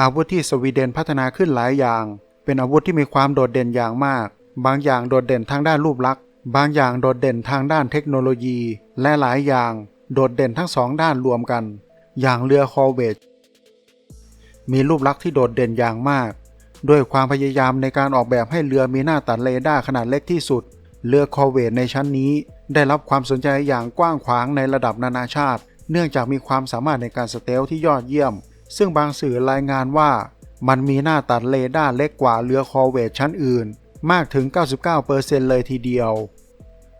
อาวุธที่สวีเดนพัฒนาขึ้นหลายอย่าง เป็นอาวุธที่มีความโดดเด่นอย่างมาก บางอย่างโดดเด่นทางด้านรูปลักษณ์ บางอย่างโดดเด่นทางด้านเทคโนโลยี และหลายอย่าง โดดเด่นทั้งสองด้านรวมกัน อย่างเรือคอร์เวตมีรูปลักษณ์ที่โดดเด่นอย่างมาก ด้วยความพยายามในการออกแบบให้เรือมีหน้าตัดเรดาร์ขนาดเล็กที่สุด เรือคอร์เวตในชั้นนี้ ได้รับความสนใจอย่างกว้างขวางในระดับนานาชาติ เนื่องจากมีความสามารถในการสเตลที่ยอดเยี่ยม ซึ่งบางสื่อรายงานว่า มันมีหน้าตัดเรดาร์เล็กกว่าเรือคอเวตชั้นอื่น มากถึง 99%เลยทีเดียว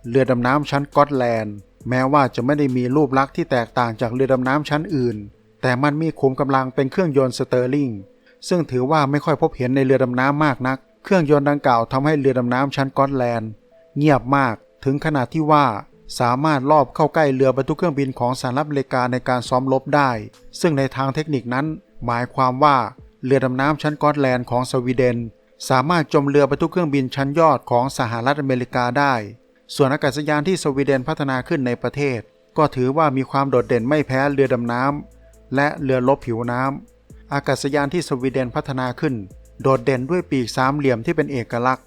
เรือดำน้ำชั้นกอตแลนด์ แม้ว่าจะไม่ได้มีรูปลักษณ์ที่แตกต่างจากเรือดำน้ำชั้นอื่น แต่มันมีขุมกำลังเป็นเครื่องยนต์สเตอร์ลิงซึ่งถือว่าไม่ค่อยพบเห็นในเรือดำน้ำมากนัก เครื่องยนต์ดังกล่าวทำให้เรือดำน้ำชั้นกอตแลนด์ เงียบมากถึงขนาดที่ว่า สามารถลอบเข้าใกล้เรือบรรทุกเครื่องบินของสหรัฐอเมริกาในการซ้อมรบได้ ซึ่งในทางเทคนิคนั้น หมายความว่าเรือดำน้ำชั้นกอตแลนด์ของสวีเดน สามารถจมเรือบรรทุกเครื่องบินชั้นยอดของสหรัฐอเมริกาได้ ส่วนอากาศยานที่สวีเดนพัฒนาขึ้นในประเทศ ก็ถือว่ามีความโดดเด่นไม่แพ้เรือดำน้ำและเรือรบผิวน้ำอากาศยานที่สวีเดนพัฒนาขึ้น โดดเด่นด้วยปีกสามเหลี่ยมที่เป็นเอกลักษณ์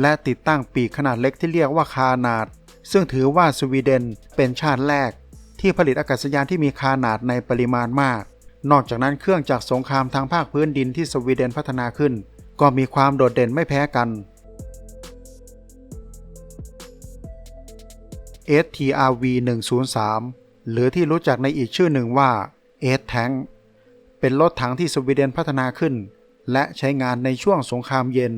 และติดตั้งปีกขนาดเล็กที่เรียกว่าคานาด ซึ่งถือว่าสวีเดนเป็นชาติแรก ที่ผลิตอากาศยานที่มีคานาดในปริมาณมาก นอกจากนั้นเครื่องจักรสงครามทางภาคพื้นดินที่สวีเดนพัฒนาขึ้น ก็มีความโดดเด่นไม่แพ้กัน STRV 103หรือที่รู้จักในอีกชื่อหนึ่งว่า S Tank เป็นรถถังที่สวีเดนพัฒนาขึ้น และใช้งานในช่วงสงครามเย็น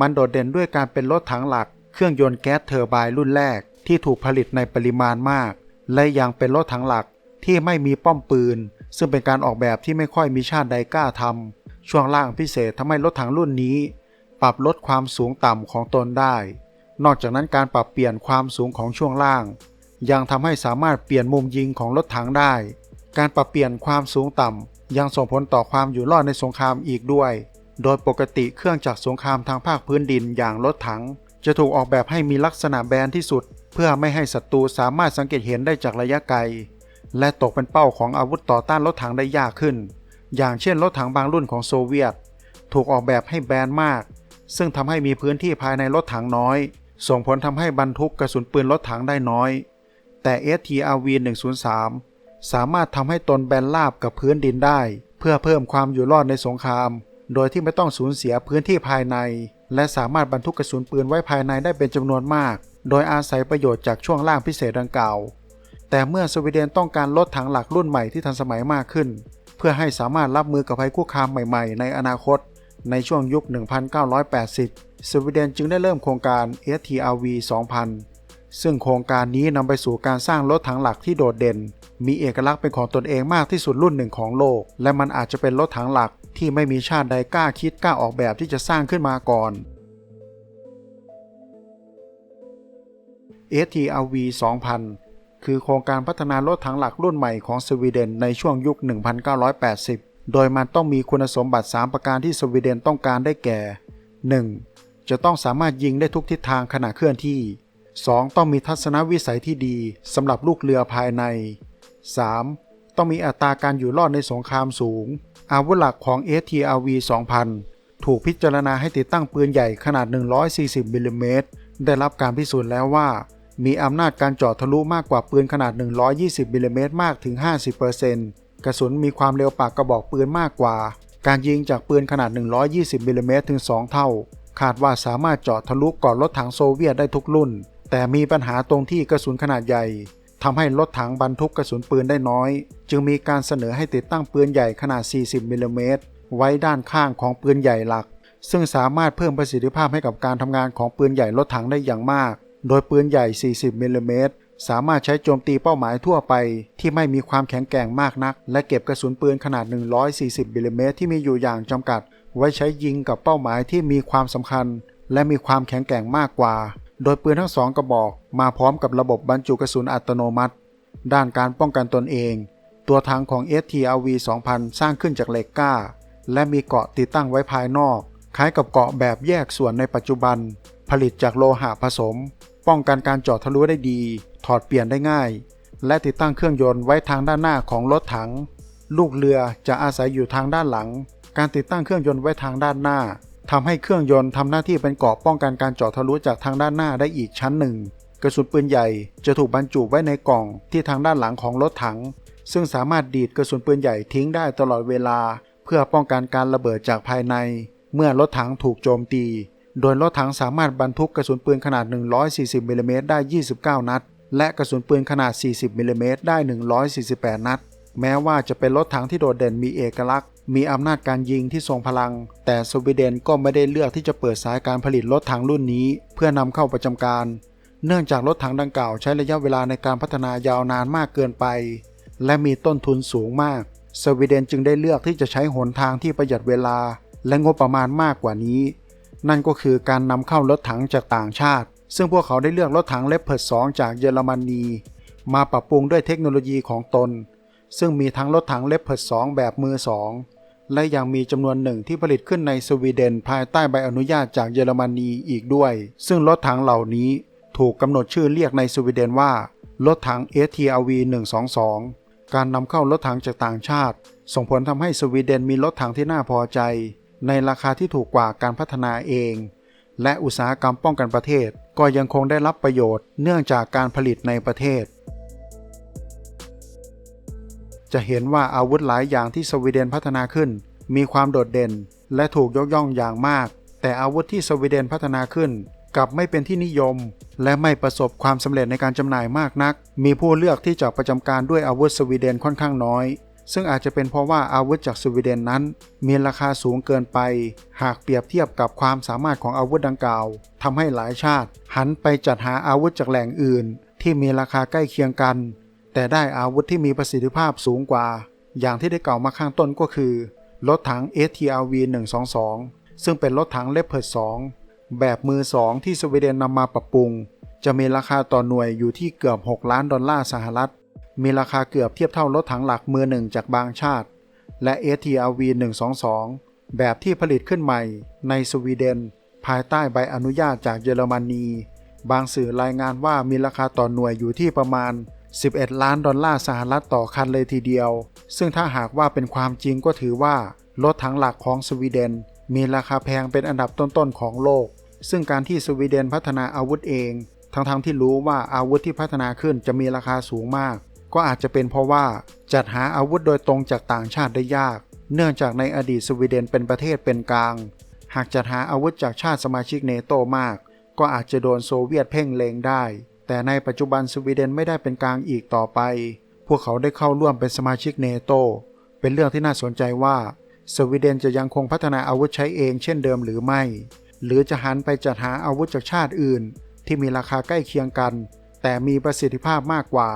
มันโดดเด่นด้วยการเป็นรถถังหลักเครื่องยนต์แก๊สเทอร์ไบน์รุ่นแรก ที่ถูกผลิตในปริมาณมาก และยังเป็นรถถังหลักที่ไม่มีป้อมปืน ซึ่งเป็นการออกแบบที่ไม่ค่อยมีชาติใดกล้าทำช่วงล่างพิเศษทำให้รถถังรุ่นนี้ ปรับลดความสูงต่ำของตนได้ นอกจากนั้นการปรับเปลี่ยนความสูงของช่วงล่าง ยังทำให้สามารถเปลี่ยนมุมยิงของรถถังได้ การปรับเปลี่ยนความสูงต่ำยังส่งผลต่อความอยู่รอดในสงครามอีกด้วย โดยปกติเครื่องจักรสงครามทางภาคพื้นดินอย่างรถถัง จะถูกออกแบบให้มีลักษณะแบนที่สุด เพื่อไม่ให้ศัตรูสามารถสังเกตเห็นได้จากระยะไกล และตกเป็นเป้าของอาวุธต่อต้านรถถังได้ยากขึ้น อย่างเช่นรถถังบางรุ่นของโซเวียต ถูกออกแบบให้แบนมาก ซึ่งทำให้มีพื้นที่ภายในรถถังน้อย ส่งผลทำให้บรรทุกกระสุนปืนรถถังได้น้อย แต่ STRV 103 สามารถทำให้ตนแบนราบกับพื้นดินได้ เพื่อเพิ่มความอยู่รอดในสงคราม โดยที่ไม่ต้องสูญเสียพื้นที่ภายใน และสามารถบรรทุกกระสุนปืนไว้ภายในได้เป็นจำนวนมาก โดยอาศัยประโยชน์จากช่วงล่างพิเศษดังกล่าว แต่เมื่อสวีเดนต้องการรถถังหลักรุ่นใหม่ที่ทันสมัยมากขึ้น เพื่อให้สามารถรับมือกับภัยคุกคามใหม่ๆ ในอนาคต ในช่วงยุค 1980 สวีเดนจึงได้เริ่มโครงการ STRV 2000 ซึ่งโครงการนี้นำไปสู่การสร้างรถถังหลักที่โดดเด่น มีเอกลักษณ์เป็นของตนเองมากที่สุดรุ่นหนึ่งของโลก และมันอาจจะเป็นรถถังหลักที่ไม่มีชาติใดกล้าคิดกล้าออกแบบที่จะสร้างขึ้นมาก่อน STRV 2000 คือโครงการพัฒนารถถังหลักรุ่นใหม่ของสวีเดนในช่วงยุค 1980 โดยมันต้องมีคุณสมบัติ 3 ประการที่สวีเดนต้องการได้แก่ 1. จะต้องสามารถยิงได้ทุกทิศทางขณะเคลื่อนที่ 2. ต้องมีทัศนวิสัยที่ดีสำหรับลูกเรือภายใน 3. ต้องมีอัตราการอยู่รอดในสงครามสูง อาวุธหลักของ STRV 2000 ถูกพิจารณาให้ติดตั้งปืนใหญ่ขนาด 140มิลลิเมตรได้รับการพิสูจน์แล้วว่า มีอำนาจการเจาะทะลุมากกว่าปืนขนาด 120มิลลิเมตรมากถึง 50%กระสุนมีความเร็วปากกระบอกปืนมากกว่า การยิงจากปืนขนาด 120มิลลิเมตรถึง 2 เท่า คาดว่าสามารถเจาะทะลุก่อนรถถังโซเวียตได้ทุกรุ่น แต่มีปัญหาตรงที่กระสุนขนาดใหญ่ทำให้รถถังบรรทุกกระสุนปืนได้น้อย จึงมีการเสนอให้ติดตั้งปืนใหญ่ขนาด 40มิลลิเมตรไว้ด้านข้างของปืนใหญ่หลัก ซึ่งสามารถเพิ่มประสิทธิภาพให้กับการทำงานของปืนใหญ่รถถังได้อย่างมาก โดยปืนใหญ่ 40มิลลิเมตรสามารถใช้โจมตีเป้าหมายทั่วไป ที่ไม่มีความแข็งแกร่งมากนัก และเก็บกระสุนปืนขนาด 140มิลลิเมตรที่มีอยู่อย่างจำกัด ไว้ใช้ยิงกับเป้าหมายที่มีความสำคัญ และมีความแข็งแกร่งมากกว่า โดยปืนทั้งสองกระบอก มาพร้อมกับระบบบรรจุกระสุนอัตโนมัติ ด้านการป้องกันตนเอง ตัวถังของ STRV 2000 สร้างขึ้นจากเหล็กก้า และมีเกาะติดตั้งไว้ภายนอก คล้ายกับเกาะแบบแยกส่วนในปัจจุบัน ผลิตจากโลหะผสม ป้องกันการเจาะทะลุได้ดี ถอดเปลี่ยนได้ง่าย และติดตั้งเครื่องยนต์ไว้ทางด้านหน้าของรถถัง ลูกเรือจะอาศัยอยู่ทางด้านหลัง การติดตั้งเครื่องยนต์ไว้ทางด้านหน้าทำให้เครื่องยนต์ทำหน้าที่เป็นเกราะป้องกันการเจาะทะลุจากทางด้านหน้าได้อีกชั้นหนึ่ง กระสุนปืนใหญ่จะถูกบรรจุไว้ในกล่องที่ทางด้านหลังของรถถัง ซึ่งสามารถดีดกระสุนปืนใหญ่ทิ้งได้ตลอดเวลา เพื่อป้องกันการระเบิดจากภายใน เมื่อรถถังถูกโจมตี โดยรถถังสามารถบรรทุกกระสุนปืนขนาด 140มิลลิเมตรได้ 29 นัด และกระสุนปืนขนาด 40มิลลิเมตรได้ 148 นัด แม้ว่าจะเป็นรถถังที่โดดเด่นมีเอกลักษณ์ มีอำนาจการยิงที่ทรงพลัง แต่สวีเดนก็ไม่ได้เลือกที่จะเปิดสายการผลิตรถถังรุ่นนี้ เพื่อนำเข้าประจำการ เนื่องจากรถถังดังกล่าวใช้ระยะเวลาในการพัฒนายาวนานมากเกินไป และมีต้นทุนสูงมาก สวีเดนจึงได้เลือกที่จะใช้หนทางที่ประหยัดเวลา และงบประมาณมากกว่านี้ นั่นก็คือการนำเข้ารถถังจากต่างชาติ ซึ่งพวกเขาได้เลือกรถถังเลปเพิร์ด2จากเยอรมนี มาปรับปรุงด้วยเทคโนโลยีของตน ซึ่งมีทั้งรถถังเลปเพิร์ด2แบบมือ2และยังมีจำนวนหนึ่งที่ผลิตขึ้นในสวีเดนภายใต้ใบอนุญาตจากเยอรมนีอีกด้วย ซึ่งรถถังเหล่านี้ถูกกำหนดชื่อเรียกในสวีเดนว่ารถถัง STRV 122 การนำเข้ารถถังจากต่างชาติ ส่งผลทำให้สวีเดนมีรถถังที่น่าพอใจ ในราคาที่ถูกกว่าการพัฒนาเอง และอุตสาหกรรมป้องกันประเทศก็ยังคงได้รับประโยชน์เนื่องจากการผลิตในประเทศ จะเห็นว่าอาวุธหลายอย่างที่สวีเดนพัฒนาขึ้น มีความโดดเด่น และถูกยกย่องอย่างมาก แต่อาวุธที่สวีเดนพัฒนาขึ้นกลับไม่เป็นที่นิยม และไม่ประสบความสำเร็จในการจำหน่ายมากนัก มีผู้เลือกที่จะประจำการด้วยอาวุธสวีเดนค่อนข้างน้อย ซึ่งอาจจะเป็นเพราะว่าอาวุธจากสวีเดนนั้น มีราคาสูงเกินไป หากเปรียบเทียบกับความสามารถของอาวุธดังกล่าวทำให้หลายชาติ หันไปจัดหาอาวุธจากแหล่งอื่น ที่มีราคาใกล้เคียงกัน แต่ได้อาวุธที่มีประสิทธิภาพสูงกว่า อย่างที่ได้กล่าวมาข้างต้นก็คือรถถัง STRV 122 ซึ่งเป็นรถถังเลปเพิร์ด2แบบมือ2ที่สวีเดนนำมาปรับปรุง จะมีราคาต่อหน่วยอยู่ที่เกือบ 6 ล้านดอลลาร์สหรัฐ มีราคาเกือบเทียบเท่ารถถังหลักมือหนึ่งจากบางชาติ และ STRV 122 แบบที่ผลิตขึ้นใหม่ในสวีเดน ภายใต้ใบอนุญาตจากเยอรมนี บางสื่อรายงานว่ามีราคาต่อหน่วยอยู่ที่ประมาณ 11 ล้านดอลลาร์สหรัฐต่อคันเลยทีเดียว ซึ่งถ้าหากว่าเป็นความจริงก็ถือว่ารถถังหลักของสวีเดน มีราคาแพงเป็นอันดับต้นๆของโลก ซึ่งการที่สวีเดนพัฒนาอาวุธเอง ทั้งๆทที่รู้ว่าอาวุธที่พัฒนาขึ้นจะมีราคาสูงมาก ก็อาจจะเป็นเพราะว่าจัดหาอาวุธโดยตรงจากต่างชาติได้ยาก เนื่องจากในอดีตสวีเดนเป็นประเทศเป็นกลาง หากจัดหาอาวุธจากชาติสมาชิกเนโตมาก ก็อาจจะโดนโซเวียตเพ่งเลงได้ แต่ในปัจจุบันสวีเดนไม่ได้เป็นกลางอีกต่อไป พวกเขาได้เข้าร่วมเป็นสมาชิกเนโต เป็นเรื่องที่น่าสนใจว่า สวีเดนจะยังคงพัฒนาอาวุธใช้เองเช่นเดิมหรือไม่ หรือจะหันไปจัดหาอาวุธจากชาติอื่น ที่มีราคาใกล้เคียงกัน แต่มีประสิทธิภาพมากกว่า